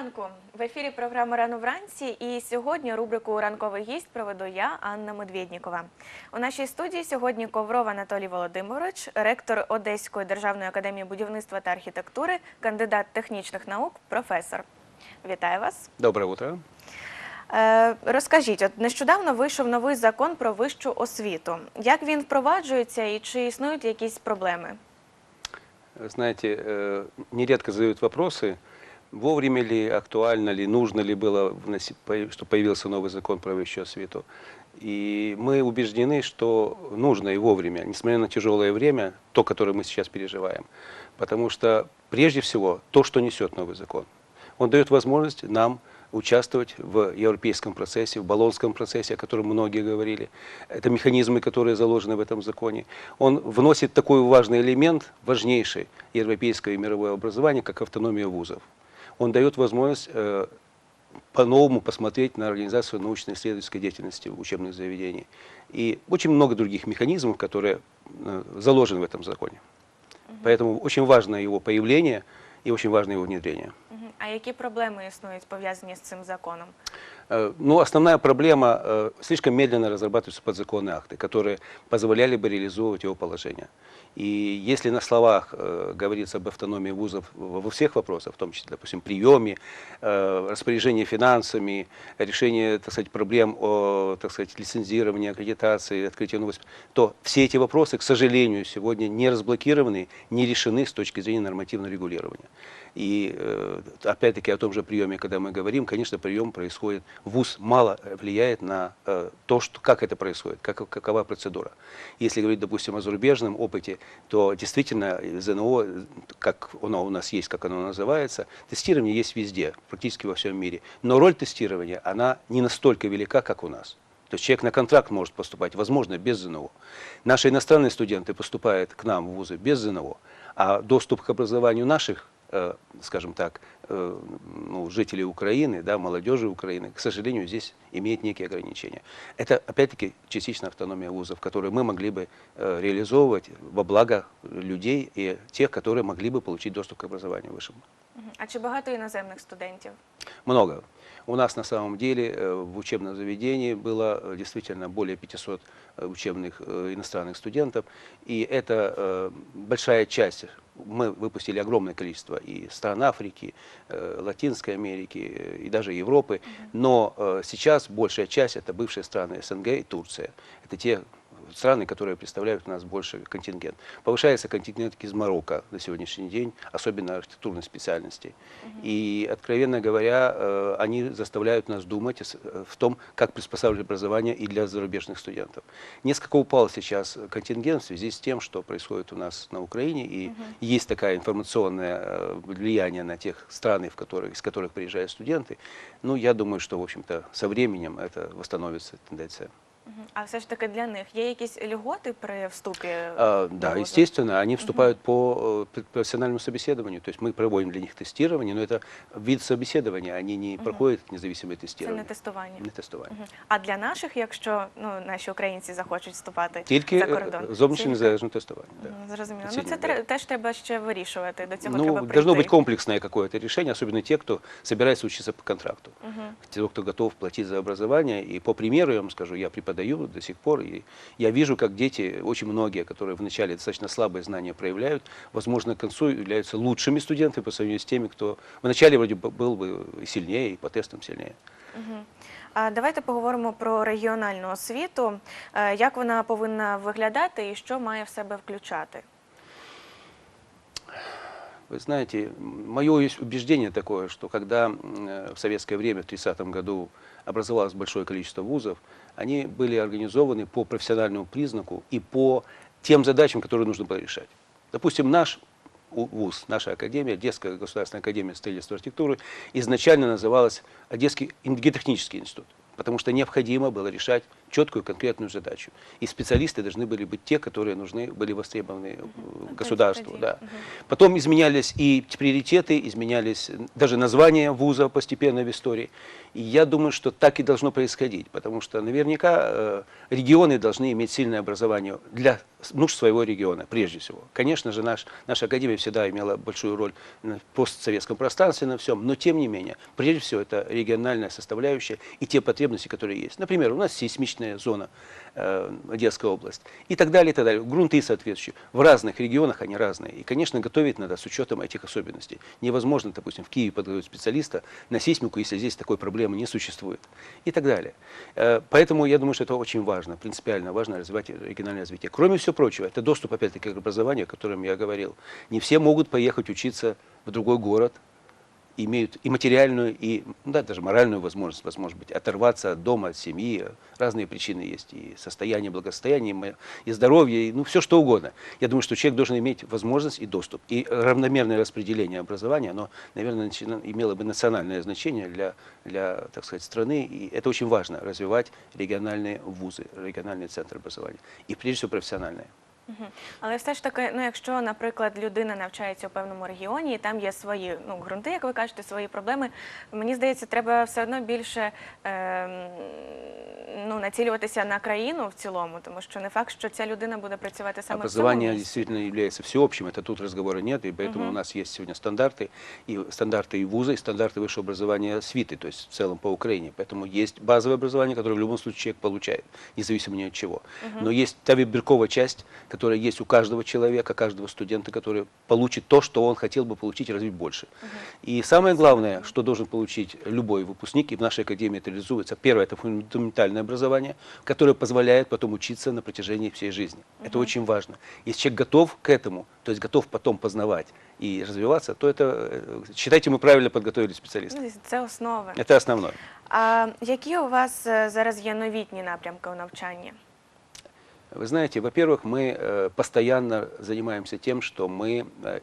ранку. В ефірі програма Рано вранці. І сьогодні рубрику Ранковий гість проведу я, Анна Медведнікова. У нашій студії сьогодні Ковров Анатолій Володимирович, ректор Одеської державної академії будівництва та архітектури, кандидат технічних наук, професор. Вітаю вас. Доброе утро. Е, розкажіть, от нещодавно вийшов новий закон про вищу освіту. Як він впроваджується і чи існують якісь проблеми? Знаете, э, нередко задают вопросы, вовремя ли, актуально ли, нужно ли было, что появился новый закон про высшую освиту. И мы убеждены, что нужно и вовремя, несмотря на тяжелое время, то, которое мы сейчас переживаем. Потому что прежде всего то, что несет новый закон. Он дает возможность нам участвовать в европейском процессе, в баллонском процессе, о котором многие говорили. Это механизмы, которые заложены в этом законе. Он вносит такой важный элемент, важнейший европейское и мировое образование, как автономия вузов Он дает возможность э, по-новому посмотреть на организацию научно-исследовательской деятельности в учебных заведениях. И очень много других механизмов, которые э, заложены в этом законе. Поэтому очень важно его появление и очень важно его внедрение. Мгм. А які проблеми існують пов'язані з цим законом? Э, Ну, основная проблема, э, слишком медленно разрабатываются подзаконные акты, которые позволяли бы реализовывать его положение. И если на словах э, говорится об автономии вузов во всех вопросах, в том числе, допустим, приеме, распоряжении финансами, решении, так сказать, проблем о, так сказать, лицензировании, аккредитации, открытии новых, то все эти вопросы, к сожалению, сегодня не разблокированы, не решены с точки зрения нормативного регулирования. И опять-таки о том же приеме, когда мы говорим, конечно, прием происходит, ВУЗ мало влияет на э, то, что, как это происходит, как, какова процедура. Если говорить, допустим, о зарубежном опыте, то действительно ЗНО, как оно у нас есть, как оно называется, тестирование есть везде, практически во всем мире. Но роль тестирования, она не настолько велика, как у нас. То есть человек на контракт может поступать, возможно, без ЗНО. Наши иностранные студенты поступают к нам в вузы без ЗНО, а доступ к образованию наших, э, скажем так, э, ну, жителей Украины, да, молодежи Украины, к сожалению, здесь имеет некие ограничения. Это, опять-таки, частично автономия вузов, которую мы могли бы э, реализовывать во благо людей и тех, которые могли бы получить доступ к образованию высшему. А чи багато іноземних студентів? Много. У нас на самом деле э, в учебном заведении было э, действительно более 500 э, учебных э, иностранных студентов. И это э, большая часть. Мы выпустили огромное количество и стран Африки, э, Латинской Америки э, и даже Европы. Но э, сейчас большая часть это бывшие страны СНГ и Турция. Это те страны, которые представляют у нас больше контингент. Повышается контингент из Марокко на сегодняшний день, особенно архитектурной специальности. И, откровенно говоря, э, они заставляют нас думать э, в том, как приспосабливать образование и для зарубежных студентов. Несколько упал сейчас контингент в связи с тем, что происходит у нас на Украине, и есть такое информационное э, влияние на тех страны, в которых, из которых приезжают студенты. Ну, я думаю, что, в общем-то, со временем это восстановится тенденция. Мгм. А все ж таки для них є якісь льготи при вступі? А, до Да, вузу? естественно, они вступают по э, пр- профессиональному собеседованию, то есть мы проводим для них тестирование, но это вид собеседования, они не проходят независимое Це не тестирование. тестування. Не тестування. Мгм. А для наших, якщо ну наші українці захочуть вступати Тільки за е, кордон, зовнішнє Тільки? незалежне тестування. Да. Мгм, Зрозуміло. Ну Оцінюємо, це да. тре- теж треба ще вирішувати. До цього Ну, треба должно прийти. быть комплексное какое-то решение, особенно те, кто собирается учиться по контракту. Мгм. Те, кто готов платить за образование. И по примеру я вам скажу, я преподаю до сих пор, и я вижу, как дети, очень многие, которые вначале достаточно слабые знания проявляют, возможно, к концу являются лучшими студентами по сравнению с теми, кто вначале вроде бы был бы и сильнее, и по тестам сильнее. Мгм. А давайте поговоримо про регіональну освіту. Е, Як вона повинна виглядати і що має в себе включати? Вы знаете, мое есть убеждение такое, что когда э, в советское время, в 30 году, образовалось большое количество вузов, они были организованы по профессиональному признаку и по тем задачам, которые нужно было решать. Допустим, наш вуз, наша академия, Одесская государственная академия строительства и архитектуры, изначально называлась Одесский геотехнический институт, потому что необходимо было решать четкую конкретную задачу. И специалисты должны были быть те, которые нужны, были востребованы э, государству. Да. мгм. Потом изменялись и приоритеты, изменялись даже названия вуза постепенно в истории. И я думаю, что так и должно происходить, потому что наверняка э, регионы должны иметь сильное образование для нужд своего региона, прежде всего. Конечно же, наш, наша академия всегда имела большую роль на постсоветском пространстве, на всем, но тем не менее, прежде всего, это региональная составляющая и те потребности, которые есть. Например, у нас сейсмичная зона, э, Одесская область и так далее, и так далее. Грунты соответствующие. В разных регионах они разные. И, конечно, готовить надо с учетом этих особенностей. Невозможно, допустим, в Киеве подготовить специалиста на сейсмику, если здесь такой проблемы не существует. И так далее. Э, Поэтому я думаю, что это очень важно, принципиально важно развивать региональное развитие. Кроме всего прочего, это доступ, опять-таки, к образованию, о котором я говорил. Не все могут поехать учиться в другой город, имеют и материальную, и ну да, даже моральную возможность, возможно быть, оторваться от дома, от семьи. Разные причины есть. И состояние, благосостояние, и здоровье, и, ну все что угодно. Я думаю, что человек должен иметь возможность и доступ. И равномерное распределение образования, оно, наверное, начина- имело бы национальное значение для, для, так сказать, страны. И это очень важно, развивать региональные вузы, региональные центры образования. И прежде всего профессиональные. Мгм. Але все ж таки, ну якщо, наприклад, людина навчається у певному регіоні, і там є свої ну, ґрунти, як ви кажете, свої проблеми, мені здається, треба все одно більше е, ну, націлюватися на країну в цілому, тому що не факт, що ця людина буде працювати саме в Образование цьому місці. действительно является всеобщим, это тут разговора нет, и поэтому у нас есть сегодня стандарты, и стандарты и вуза, и стандарты высшего образования СВИТы, то есть в целом по Украине. Поэтому есть базовое образование, которое в любом случае человек получает, независимо ни от чего. Но есть та выбирковая часть, которая есть у каждого человека, каждого студента, который получит то, что он хотел бы получить и развить больше. И самое главное, что должен получить любой выпускник, и в нашей академии это реализуется, первое, это фундаментальное образование, которое позволяет потом учиться на протяжении всей жизни. Это очень важно. Если человек готов к этому, то есть готов потом познавать и развиваться, то это, э, считайте, мы правильно подготовили специалистов. Ну, Це основи. Это основное. А які у вас е, зараз є новітні напрямки у навчанні? Вы знаете, во-первых, мы э, постоянно занимаемся тем, что мы э,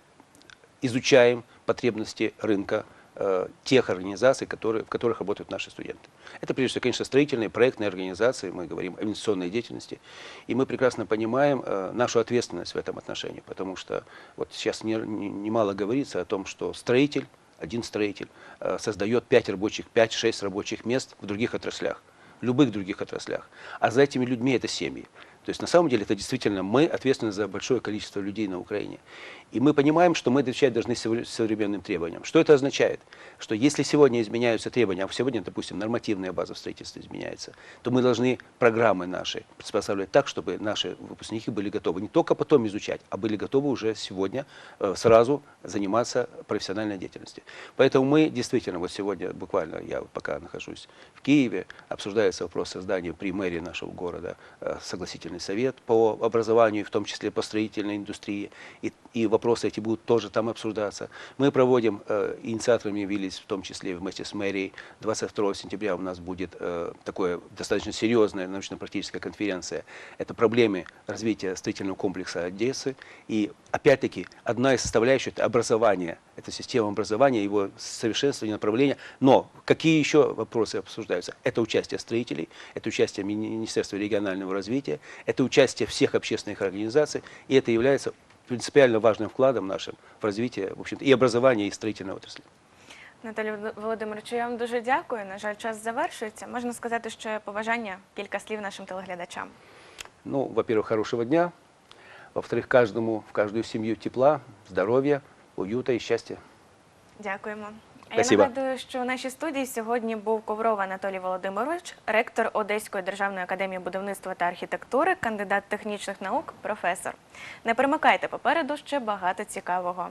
изучаем потребности рынка э, тех организаций, которые, в которых работают наши студенты. Это, прежде всего, конечно, строительные, проектные организации, мы говорим о инвестиционной деятельности, и мы прекрасно понимаем э, нашу ответственность в этом отношении, потому что вот сейчас не- не- немало говорится о том, что строитель, один строитель, э, создает 5 рабочих, 5-6 рабочих мест в других отраслях, в любых других отраслях. А за этими людьми это семьи. То есть на самом деле это действительно мы ответственны за большое количество людей на Украине. И мы понимаем, что мы отвечать должны сов- современным требованиям. Что это означает? Что если сегодня изменяются требования, а сегодня, допустим, нормативная база в строительстве изменяется, то мы должны программы наши приспосабливать так, чтобы наши выпускники были готовы не только потом изучать, а были готовы уже сегодня э, сразу заниматься профессиональной деятельностью. Поэтому мы действительно, вот сегодня буквально, я пока нахожусь в Киеве, обсуждается вопрос создания при мэрии нашего города э, согласительный совет по образованию, в том числе по строительной индустрии, и, и вопросы эти будут тоже там обсуждаться. Мы проводим, э, инициаторами явились в том числе вместе с мэрией, 22 сентября у нас будет э, такое достаточно серьезная научно-практическая конференция. Это проблемы развития строительного комплекса Одессы. И опять-таки одна из составляющих – это образование, это система образования, его совершенствование, направление. Но какие еще вопросы обсуждаются? Это участие строителей, это участие Мини- Министерства регионального развития, это участие всех общественных организаций, и это является принципиально важным вкладом нашим в развитие в общем и образования, и строительной отрасли. Наталі Володимировичу, я вам дуже дякую. На жаль, час завершується. Можна сказати, що є побажання кілька слів нашим телеглядачам. Ну, во-первых, хорошего дня. Во-вторых, каждому, в каждую семью тепла, здоровья, уюта и счастья. Дякуємо. Спасибо. Я нагадую, що в нашій студії сьогодні був Ковров Анатолій Володимирович, ректор Одеської державної академії будівництва та архітектури, кандидат технічних наук, професор. Не перемикайте попереду ще багато цікавого.